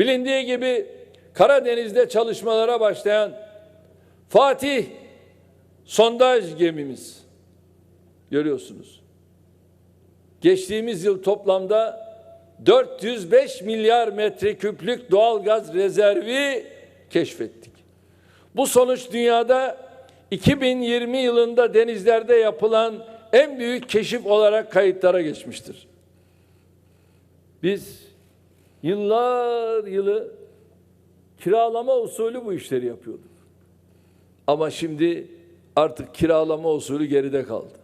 Bilindiği gibi Karadeniz'de çalışmalara başlayan Fatih sondaj gemimiz görüyorsunuz. Geçtiğimiz yıl toplamda 405 milyar metreküplük doğal gaz rezervi keşfettik. Bu sonuç dünyada 2020 yılında denizlerde yapılan en büyük keşif olarak kayıtlara geçmiştir. Biz yıllar yılı kiralama usulü bu işleri yapıyorduk. Ama şimdi artık kiralama usulü geride kaldı.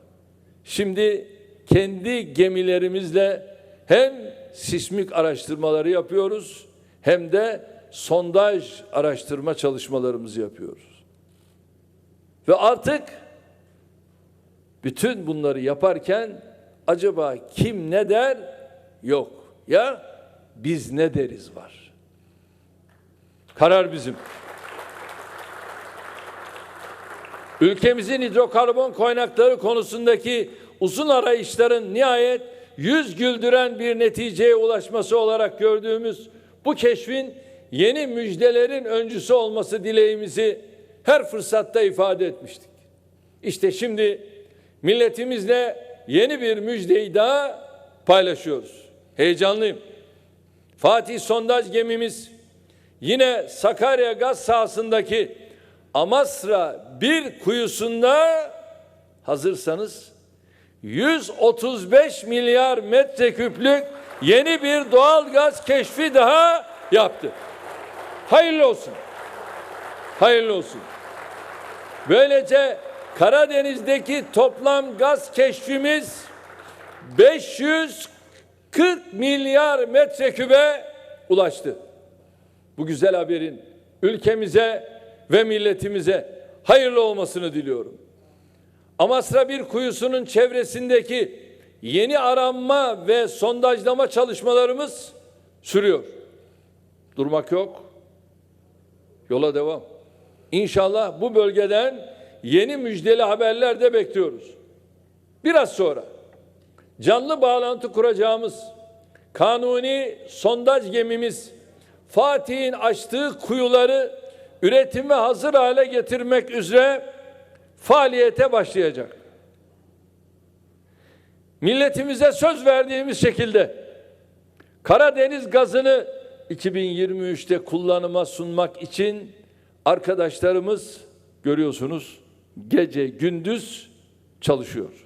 Şimdi kendi gemilerimizle hem sismik araştırmaları yapıyoruz hem de sondaj araştırma çalışmalarımızı yapıyoruz. Ve artık bütün bunları yaparken acaba kim ne der? Yok. Ya biz ne deriz var. Karar bizim. Ülkemizin hidrokarbon kaynakları konusundaki uzun arayışların nihayet yüz güldüren bir neticeye ulaşması olarak gördüğümüz bu keşfin yeni müjdelerin öncüsü olması dileğimizi her fırsatta ifade etmiştik. İşte şimdi milletimizle yeni bir müjdeyi daha paylaşıyoruz. Heyecanlıyım. Fatih sondaj gemimiz yine Sakarya gaz sahasındaki Amasra bir kuyusunda hazırsanız 135 milyar metreküplük yeni bir doğal gaz keşfi daha yaptı. Hayırlı olsun. Hayırlı olsun. Böylece Karadeniz'deki toplam gaz keşfimiz 540 milyar metrekübe ulaştı. Bu güzel haberin ülkemize ve milletimize hayırlı olmasını diliyorum. Amasra bir kuyusunun çevresindeki yeni aranma ve sondajlama çalışmalarımız sürüyor. Durmak yok. Yola devam. İnşallah bu bölgeden yeni müjdeli haberler de bekliyoruz. Biraz sonra canlı bağlantı kuracağımız kanuni sondaj gemimiz Fatih'in açtığı kuyuları üretime hazır hale getirmek üzere faaliyete başlayacak. Milletimize söz verdiğimiz şekilde Karadeniz gazını 2023'te kullanıma sunmak için arkadaşlarımız görüyorsunuz gece gündüz çalışıyor.